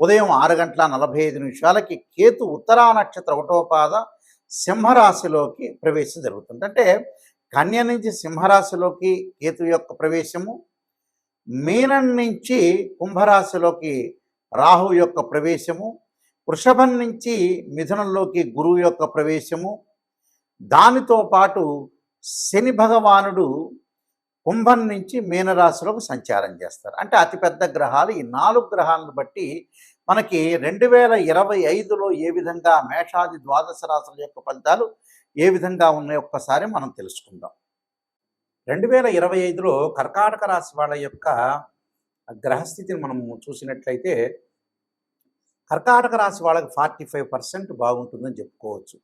ఉదయం ఆరు గంటల నలభై ఐదు నిమిషాలకి కేతు ఉత్తరా నక్షత్ర ఒకటోపాద సింహరాశిలోకి ప్రవేశం జరుగుతుంది. అంటే కన్య నుంచి సింహరాశిలోకి కేతు యొక్క ప్రవేశము మీనం నుంచి కుంభరాశిలోకి రాహు యొక్క ప్రవేశము వృషభం నుంచి మిథునంలోకి గురువు యొక్క ప్రవేశము దానితో పాటు శని భగవానుడు కుంభం నుంచి మీనరాశిలోకి సంచారం చేస్తారు. అంటే అతిపెద్ద గ్రహాలు ఈ నాలుగు గ్రహాలను బట్టి మనకి రెండు వేల ఇరవై ఐదులో ఏ విధంగా మేషాది ద్వాదశ రాశుల యొక్క ఫలితాలు ఏ విధంగా ఉన్నాయి ఒక్కసారి మనం తెలుసుకుందాం. రెండు వేల ఇరవై ఐదులో కర్కాటక రాశి వాళ్ళ యొక్క గ్రహస్థితిని మనం చూసినట్లయితే కర్కాటక రాశి వాళ్ళకి ఫార్టీ ఫైవ్ పర్సెంట్ బాగుంటుందని చెప్పుకోవచ్చు.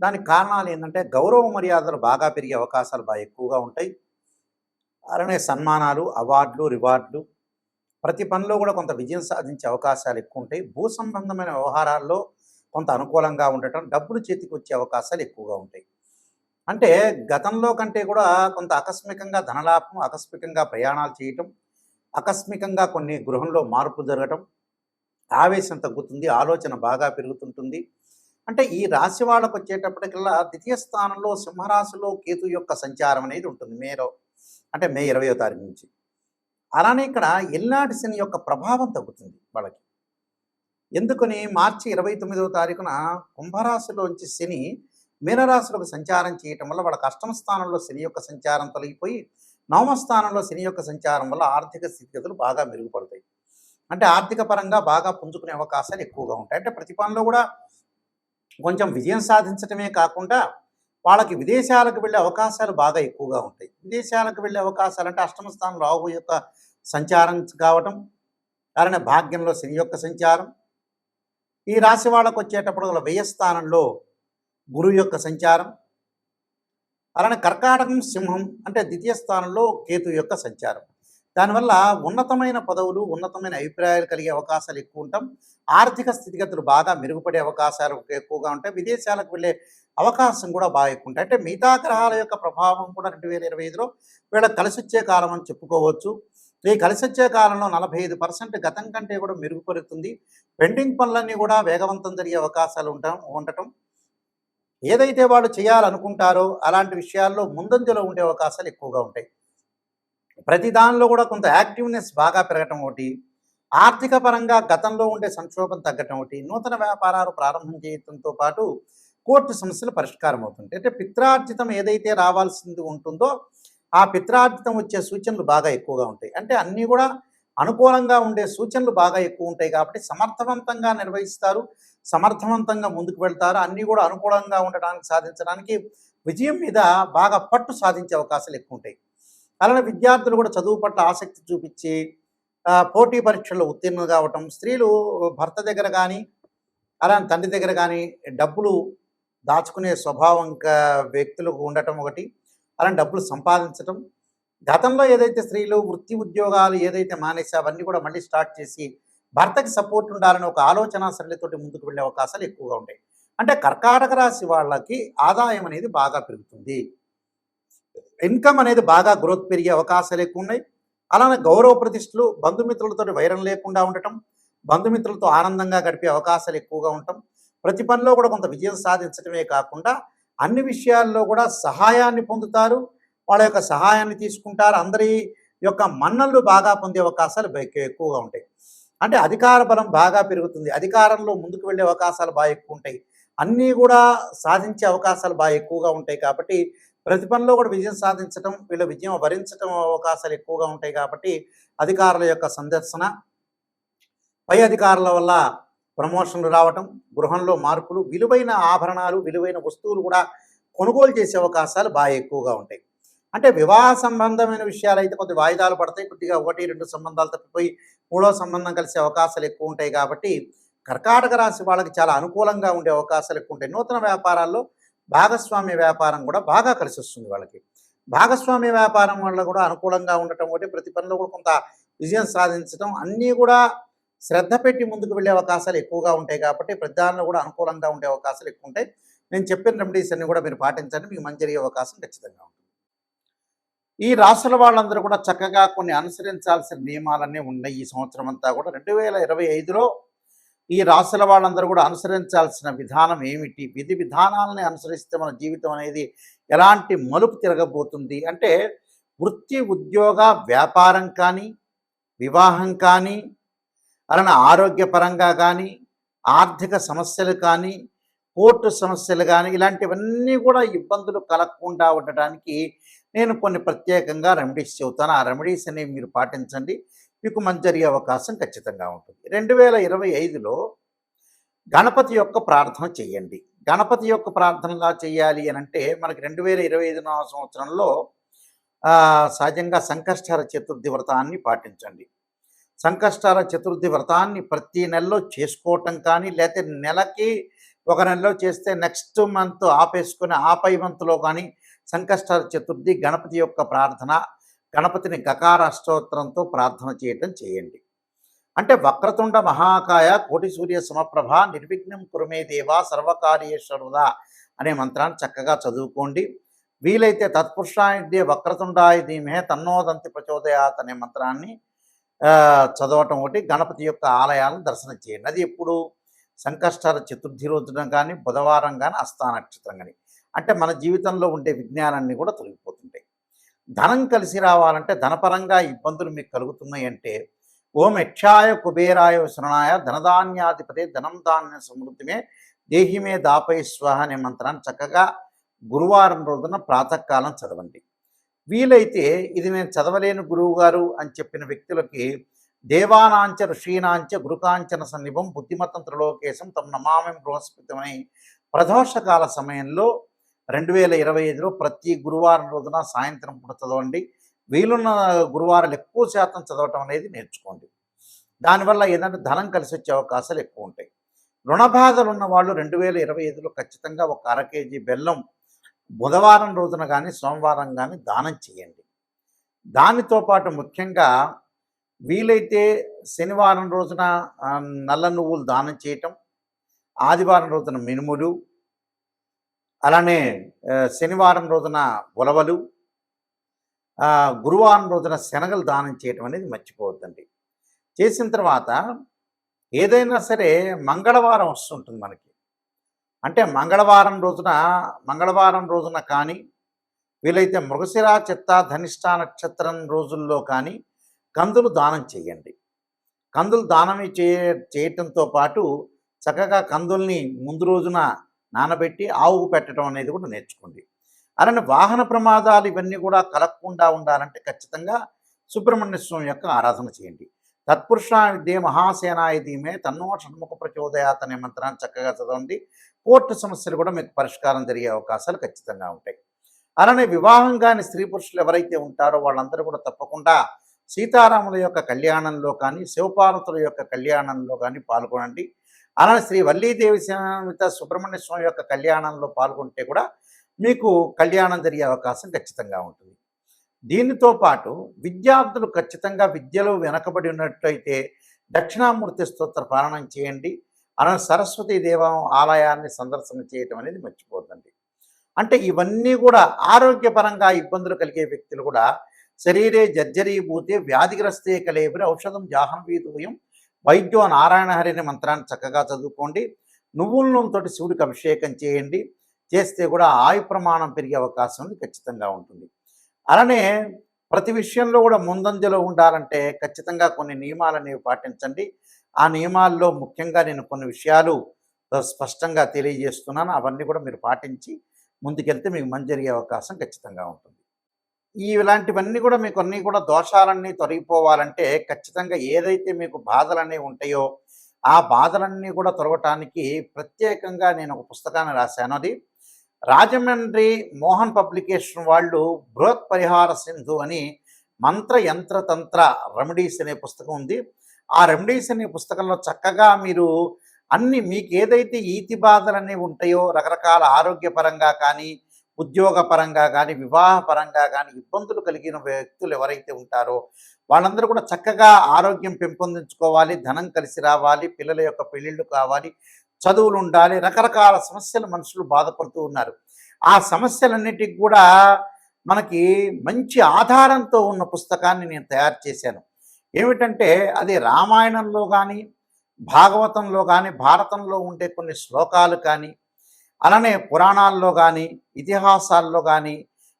దానికి కారణాలు ఏంటంటే గౌరవ మర్యాదలు బాగా పెరిగే అవకాశాలు బాగా ఎక్కువగా ఉంటాయి. అలానే సన్మానాలు అవార్డులు రివార్డులు. ప్రతి పనిలో కూడా కొంత విజయం సాధించే అవకాశాలు ఎక్కువ ఉంటాయి భూ సంబంధమైన వ్యవహారాల్లో కొంత అనుకూలంగా ఉండటం డబ్బులు చేతికి వచ్చే అవకాశాలు ఎక్కువగా ఉంటాయి. అంటే గతంలో కంటే కూడా కొంత ఆకస్మికంగా ధనలాభం ఆకస్మికంగా ప్రయాణాలు చేయటం ఆకస్మికంగా కొన్ని గృహంలో మార్పు జరగటం ఆవేశం తగ్గుతుంది ఆలోచన బాగా పెరుగుతుంటుంది. అంటే ఈ రాశి వాళ్ళకు వచ్చేటప్పటికల్లా ద్వితీయ స్థానంలో సింహరాశిలో కేతు యొక్క సంచారం అనేది ఉంటుంది. మేలో అంటే మే ఇరవయో తారీఖు నుంచి. అలానే ఇక్కడ ఎల్నాటి శని యొక్క ప్రభావం తగ్గుతుంది వాళ్ళకి. ఎందుకని? మార్చి ఇరవై తొమ్మిదవ తారీఖున కుంభరాశిలోంచి శని మీనరాశిలోకి సంచారం చేయటం వల్ల వాళ్ళకి అష్టమ స్థానంలో శని యొక్క సంచారం తొలగిపోయి నవమ స్థానంలో శని యొక్క సంచారం వల్ల ఆర్థిక స్థితిగతులు బాగా మెరుగుపడతాయి. అంటే ఆర్థిక పరంగా బాగా పుంజుకునే అవకాశాలు ఎక్కువగా ఉంటాయి. అంటే ప్రతి పనిలో కూడా కొంచెం విజయం సాధించటమే కాకుండా వాళ్ళకి విదేశాలకు వెళ్ళే అవకాశాలు బాగా ఎక్కువగా ఉంటాయి. విదేశాలకు వెళ్ళే అవకాశాలు అంటే అష్టమ స్థానం రాహు యొక్క సంచారం కావటం అలానే భాగ్యంలో శని యొక్క సంచారం. ఈ రాశి వాళ్ళకు వచ్చేటప్పుడు గల వ్యయ స్థానంలో గురువు యొక్క సంచారం అలానే కర్కాటకం సింహం అంటే ద్వితీయ స్థానంలో కేతు యొక్క సంచారం. దానివల్ల ఉన్నతమైన పదవులు ఉన్నతమైన అభిప్రాయాలు కలిగే అవకాశాలు ఎక్కువ ఉంటాం ఆర్థిక స్థితిగతులు బాగా మెరుగుపడే అవకాశాలు ఎక్కువగా ఉంటాయి. విదేశాలకు వెళ్ళే అవకాశం కూడా బాగా ఎక్కువ ఉంటాయి అంటే మిగతా గ్రహాల యొక్క ప్రభావం కూడా రెండు వేల ఇరవై ఐదులో వీళ్ళకి కలిసి వచ్చే కాలం అని చెప్పుకోవచ్చు. ఈ కలిసి వచ్చే కాలంలో నలభై ఐదు పర్సెంట్ గతం కంటే కూడా మెరుగుపడుతుంది. పెండింగ్ పనులన్నీ కూడా వేగవంతం జరిగే అవకాశాలు ఉంటాం ఉండటం. ఏదైతే వాళ్ళు చేయాలనుకుంటారో అలాంటి విషయాల్లో ముందంజలో ఉండే అవకాశాలు ఎక్కువగా ఉంటాయి. ప్రతి దానిలో కూడా కొంత యాక్టివ్నెస్ బాగా పెరగటం ఒకటి ఆర్థిక పరంగా గతంలో ఉండే సంక్షోభం తగ్గటం ఒకటి నూతన వ్యాపారాలు ప్రారంభం చేయడంతో పాటు కోర్టు సమస్యలు పరిష్కారం అవుతుంటాయి. అంటే పిత్రార్జితం ఏదైతే రావాల్సింది ఉంటుందో ఆ పిత్రార్జితం వచ్చే సూచనలు బాగా ఎక్కువగా ఉంటాయి. అంటే అన్నీ కూడా అనుకూలంగా ఉండే సూచనలు బాగా ఎక్కువ ఉంటాయి కాబట్టి సమర్థవంతంగా నిర్వహిస్తారు సమర్థవంతంగా ముందుకు వెళ్తారు అన్నీ కూడా అనుకూలంగా ఉండడానికి సాధించడానికి విజయం మీద బాగా పట్టు సాధించే అవకాశాలు ఎక్కువ ఉంటాయి. అలానే విద్యార్థులు కూడా చదువు పట్ల ఆసక్తి చూపించి పోటీ పరీక్షల్లో ఉత్తీర్ణులు కావటం స్త్రీలు భర్త దగ్గర కానీ అలానే తండ్రి దగ్గర కానీ డబ్బులు దాచుకునే స్వభావం వ్యక్తులకు ఉండటం ఒకటి. అలానే డబ్బులు సంపాదించటం. గతంలో ఏదైతే స్త్రీలు వృత్తి ఉద్యోగాలు ఏదైతే మానేసి అవన్నీ కూడా మళ్ళీ స్టార్ట్ చేసి భర్తకి సపోర్ట్ ఉండాలని ఒక ఆలోచన సరళితోటి ముందుకు వెళ్ళే అవకాశాలు ఎక్కువగా ఉంటాయి. అంటే కర్కాటక రాశి వాళ్ళకి ఆదాయం అనేది బాగా పెరుగుతుంది. ఇన్కమ్ అనేది బాగా గ్రోత్ పెరిగే అవకాశాలు ఎక్కువ ఉన్నాయి అలానే గౌరవ ప్రతిష్టలు బంధుమిత్రులతో వైరం లేకుండా ఉండటం బంధుమిత్రులతో ఆనందంగా గడిపే అవకాశాలు ఎక్కువగా ఉండటం ప్రతి పనిలో కూడా కొంత విజయం సాధించడమే కాకుండా అన్ని విషయాల్లో కూడా సహాయాన్ని పొందుతారు. వాళ్ళ యొక్క సహాయాన్ని తీసుకుంటారు. అందరి యొక్క మన్నలు బాగా పొందే అవకాశాలు ఎక్కువగా ఉంటాయి. అంటే అధికార బలం బాగా పెరుగుతుంది. అధికారంలో ముందుకు వెళ్ళే అవకాశాలు బాగా ఎక్కువ ఉంటాయి అన్నీ కూడా సాధించే అవకాశాలు బాగా ఎక్కువగా ఉంటాయి కాబట్టి ప్రతి పనిలో కూడా విజయం సాధించడం వీళ్ళ విజయం భరించటం అవకాశాలు ఎక్కువగా ఉంటాయి కాబట్టి అధికారుల యొక్క సందర్శన పై అధికారుల వల్ల ప్రమోషన్లు రావటం గృహంలో మార్పులు విలువైన ఆభరణాలు విలువైన వస్తువులు కూడా కొనుగోలు చేసే అవకాశాలు బాగా ఎక్కువగా ఉంటాయి. అంటే వివాహ సంబంధమైన విషయాలు అయితే కొద్ది వాయిదాలు పడతాయి. కొద్దిగా ఒకటి రెండు సంబంధాలు తప్పిపోయి మూడో సంబంధం కలిసే అవకాశాలు ఎక్కువ ఉంటాయి కాబట్టి కర్కాటక రాశి వాళ్ళకి చాలా అనుకూలంగా ఉండే అవకాశాలు ఎక్కువ ఉంటాయి. నూతన వ్యాపారాల్లో భాగస్వామ్య వ్యాపారం కూడా బాగా కలిసి వస్తుంది వాళ్ళకి. భాగస్వామ్య వ్యాపారం వల్ల కూడా అనుకూలంగా ఉండటం ఒకటి ప్రతి పనిలో కూడా కొంత విజయం సాధించడం అన్నీ కూడా శ్రద్ధ పెట్టి ముందుకు వెళ్ళే అవకాశాలు ఎక్కువగా ఉంటాయి కాబట్టి ప్రతిదానిలో కూడా అనుకూలంగా ఉండే అవకాశాలు ఎక్కువ ఉంటాయి. నేను చెప్పిన రెమెడీస్ అన్ని కూడా మీరు పాటించండి మీకు మంచి జరిగే అవకాశం ఖచ్చితంగా ఉంటుంది. ఈ రాష్ట్రాల వాళ్ళందరూ కూడా చక్కగా కొన్ని అనుసరించాల్సిన నియమాలన్నీ ఉన్నాయి ఈ సంవత్సరం అంతా కూడా. రెండు వేల ఇరవై ఐదులో ఈ రాసుల వాళ్ళందరూ కూడా అనుసరించాల్సిన విధానం ఏమిటి? విధి విధానాలని అనుసరిస్తే మన జీవితం అనేది ఎలాంటి మలుపు తిరగబోతుంది? అంటే వృత్తి ఉద్యోగ వ్యాపారం కానీ వివాహం కానీ అలానే ఆరోగ్యపరంగా కానీ ఆర్థిక సమస్యలు కానీ కోర్టు సమస్యలు కానీ ఇలాంటివన్నీ కూడా ఇబ్బందులు కలగకుండా ఉండటానికి నేను కొన్ని ప్రత్యేకంగా రెమెడీస్ చెబుతాను. ఆ రెమెడీస్ అనేవి మీరు పాటించండి. మీకు మంచి జరిగే అవకాశం ఖచ్చితంగా ఉంటుంది. రెండు వేల ఇరవై ఐదులో గణపతి యొక్క ప్రార్థన చేయండి. గణపతి యొక్క ప్రార్థనలా చేయాలి అని అంటే మనకి రెండు వేల ఇరవై ఐదు సంవత్సరంలో సహజంగా సంకష్టార చతుర్థి వ్రతాన్ని పాటించండి. సంకష్టార చతుర్థి వ్రతాన్ని ప్రతి నెలలో చేసుకోవటం కానీ లేకపోతే నెలకి ఒక నెలలో చేస్తే నెక్స్ట్ మంత్ ఆపేసుకుని ఆపై మంత్లో కానీ సంకష్టార చతుర్థి గణపతి యొక్క ప్రార్థన గణపతిని గకార అష్టోత్తరంతో ప్రార్థన చేయటం చేయండి. అంటే వక్రతుండ మహాకాయ కోటి సూర్య సమప్రభ నిర్విఘ్నం కురుమే దేవా సర్వకార్యేశ్వరుదా అనే మంత్రాన్ని చక్కగా చదువుకోండి. వీలైతే తత్పురుషాయుధ్య వక్రతుండాయ ధీమే తన్నోదంతి ప్రచోదయాత్ అనే మంత్రాన్ని చదవటం ఒకటి గణపతి యొక్క ఆలయాలను దర్శనం చేయండి. అది ఎప్పుడు? సంకష్టాల చతుర్థి రోజున కానీ బుధవారం కానీ అస్థానక్షత్రం కానీ అంటే మన జీవితంలో ఉండే విజ్ఞానాన్ని కూడా తొలగిపోతుంది. ధనం కలిసి రావాలంటే ధనపరంగా ఇబ్బందులు మీకు కలుగుతున్నాయి అంటే ఓం యక్షాయ కుబేరాయ శరణాయ ధనధాన్యాధిపతే ధనం ధాన్య సమృద్ధిమే దేహిమే దాపై స్వాహ అనే మంత్రాన్ని చక్కగా గురువారం రోజున ప్రాతకాలం చదవండి. వీలైతే ఇది నేను చదవలేను గురువు గారు అని చెప్పిన వ్యక్తులకి దేవానాంచ ఋషీనాంచ గురుకాంచన సన్నిభం బుద్ధిమతం త్రిలోకేశం తమ నమామి బృహస్పతిమని ప్రదోషకాల సమయంలో రెండు వేల ఇరవై ఐదులో ప్రతి గురువారం రోజున సాయంత్రం పూట చదవండి. వీలున్న గురువారాలు ఎక్కువ శాతం చదవటం అనేది నేర్చుకోండి. దానివల్ల ఏంటంటే ధనం కలిసి వచ్చే అవకాశాలు ఎక్కువ ఉంటాయి. రుణ బాధలు ఉన్న వాళ్ళు రెండు వేల ఇరవై ఐదులో ఖచ్చితంగా ఒక అర కేజీ బెల్లం బుధవారం రోజున కానీ సోమవారం కానీ దానం చేయండి. దానితో పాటు ముఖ్యంగా వీలైతే శనివారం రోజున నల్ల నువ్వులు దానం చేయటం ఆదివారం రోజున మినుములు అలానే శనివారం రోజున ఉలవలు గురువారం రోజున శనగలు దానం చేయటం అనేది మర్చిపోవద్దండి. చేసిన తర్వాత ఏదైనా సరే మంగళవారం వస్తుంటుంది మనకి. అంటే మంగళవారం రోజున మంగళవారం రోజున కానీ వీలైతే మృగశిర చిత్త ధనిష్ట నక్షత్రం రోజుల్లో కానీ కందులు దానం చేయండి. కందులు దానం చేయ చేయటంతో పాటు చక్కగా కందుల్ని ముందు రోజున నానబెట్టి ఆవుకు పెట్టడం అనేది కూడా నేర్చుకోండి. అలానే వాహన ప్రమాదాలు ఇవన్నీ కూడా కలగకుండా ఉండాలంటే ఖచ్చితంగా సుబ్రహ్మణ్య స్వామి యొక్క ఆరాధన చేయండి. తత్పురుష విద్యే మహాసేనాయ ధీమే తన్నో షణ్ముఖ ప్రచోదయాత్ అనే మంత్రాన్ని చక్కగా చదవండి. కోర్టు సమస్యలు కూడా మీకు పరిష్కారం జరిగే అవకాశాలు ఖచ్చితంగా ఉంటాయి. అలానే వివాహం కాని స్త్రీ పురుషులు ఎవరైతే ఉంటారో వాళ్ళందరూ కూడా తప్పకుండా సీతారాముల యొక్క కళ్యాణంలో కానీ శివపార్వతుల యొక్క కళ్యాణంలో కానీ పాల్గొనండి. అలానే శ్రీ వల్లీదేవి సమేత సుబ్రహ్మణ్య స్వామి యొక్క కళ్యాణంలో పాల్గొంటే కూడా మీకు కళ్యాణం జరిగే అవకాశం ఖచ్చితంగా ఉంటుంది. దీనితో పాటు విద్యార్థులు ఖచ్చితంగా విద్యలో వెనకబడి ఉన్నట్టయితే దక్షిణామూర్తి స్తోత్ర పాలనం చేయండి. అలా సరస్వతీ దేవం ఆలయాన్ని సందర్శన చేయటం అనేది మర్చిపోతుంది అంటే ఇవన్నీ కూడా ఆరోగ్యపరంగా ఇబ్బందులు కలిగే వ్యక్తులు కూడా శరీరే జర్జరీభూతే వ్యాధిగ్రస్తే కలేబరి ఔషధం జాహ్నవీతూయం వైద్యో నారాయణ హరిని మంత్రాన్ని చక్కగా చదువుకోండి. నువ్వుల నూనెతోటి శివుడికి అభిషేకం చేయండి. చేస్తే కూడా ఆయు ప్రమాణం పెరిగే అవకాశం ఉంది ఖచ్చితంగా ఉంటుంది. అలానే ప్రతి విషయంలో కూడా ముందంజలో ఉండాలంటే ఖచ్చితంగా కొన్ని నియమాలు అనేవి పాటించండి. ఆ నియమాల్లో ముఖ్యంగా నేను కొన్ని విషయాలు స్పష్టంగా తెలియజేస్తున్నాను. అవన్నీ కూడా మీరు పాటించి ముందుకెళ్తే మీకు మంచి జరిగే అవకాశం ఖచ్చితంగా ఉంటుంది. ఇలాంటివన్నీ కూడా మీకు అన్నీ కూడా దోషాలన్నీ తొలగిపోవాలంటే ఖచ్చితంగా ఏదైతే మీకు బాధలన్నీ ఉంటాయో ఆ బాధలన్నీ కూడా తొలగటానికి ప్రత్యేకంగా నేను ఒక పుస్తకాన్ని రాశాను. అది రాజమండ్రి మోహన్ పబ్లికేషన్ వాళ్ళు బృహత్ పరిహార సింధు అని మంత్ర యంత్ర తంత్ర రెమెడీస్ అనే పుస్తకం ఉంది. ఆ రెమెడీస్ అనే పుస్తకంలో చక్కగా మీరు అన్ని మీకు ఏదైతే ఈతి బాధలు అనేవి ఉంటాయో రకరకాల ఆరోగ్యపరంగా కానీ ఉద్యోగపరంగా కానీ వివాహపరంగా కానీ ఇబ్బందులు కలిగిన వ్యక్తులు ఎవరైతే ఉంటారో వాళ్ళందరూ కూడా చక్కగా ఆరోగ్యం పెంపొందించుకోవాలి ధనం కలిసి రావాలి పిల్లల యొక్క పెళ్ళిళ్ళు కావాలి చదువులు ఉండాలి రకరకాల సమస్యలు మనుషులు బాధపడుతూ ఉన్నారు. ఆ సమస్యలన్నిటికి కూడా మనకి మంచి ఆధారంతో ఉన్న పుస్తకాన్ని నేను తయారు చేశాను. ఏమిటంటే అది రామాయణంలో కానీ భాగవతంలో కానీ భారతంలో ఉండే కొన్ని శ్లోకాలు కానీ అలానే పురాణాల్లో కానీ ఇతిహాసాల్లో కానీ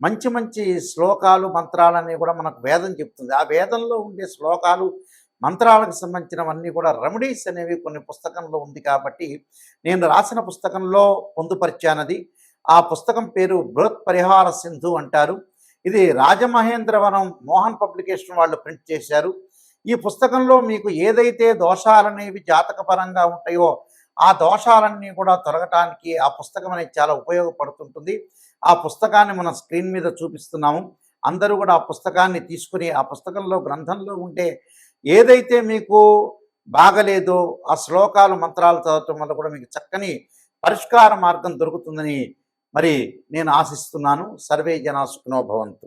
మంచి మంచి శ్లోకాలు మంత్రాలన్నీ కూడా మనకు వేదం చెప్తుంది. ఆ వేదంలో ఉండే శ్లోకాలు మంత్రాలకు సంబంధించినవన్నీ కూడా రెమెడీస్ అనేవి కొన్ని పుస్తకంలో ఉంది కాబట్టి నేను రాసిన పుస్తకంలో పొందుపరిచానది. ఆ పుస్తకం పేరు బృహత్ పరిహార సింధు అంటారు. ఇది రాజమహేంద్రవరం మోహన్ పబ్లికేషన్ వాళ్ళు ప్రింట్ చేశారు. ఈ పుస్తకంలో మీకు ఏదైతే దోషాలనేవి జాతకపరంగా ఉంటాయో ఆ దోషాలన్నీ కూడా తొలగటానికి ఆ పుస్తకం అనేది చాలా ఉపయోగపడుతుంటుంది. ఆ పుస్తకాన్ని మనం స్క్రీన్ మీద చూపిస్తున్నాము. అందరూ కూడా ఆ పుస్తకాన్ని తీసుకుని ఆ పుస్తకంలో గ్రంథంలో ఉంటే ఏదైతే మీకు బాగలేదో ఆ శ్లోకాలు మంత్రాలు చదవటం వల్ల కూడా మీకు చక్కని పరిష్కార మార్గం దొరుకుతుందని మరి నేను ఆశిస్తున్నాను. సర్వే జనా సుఖనో భవంతు.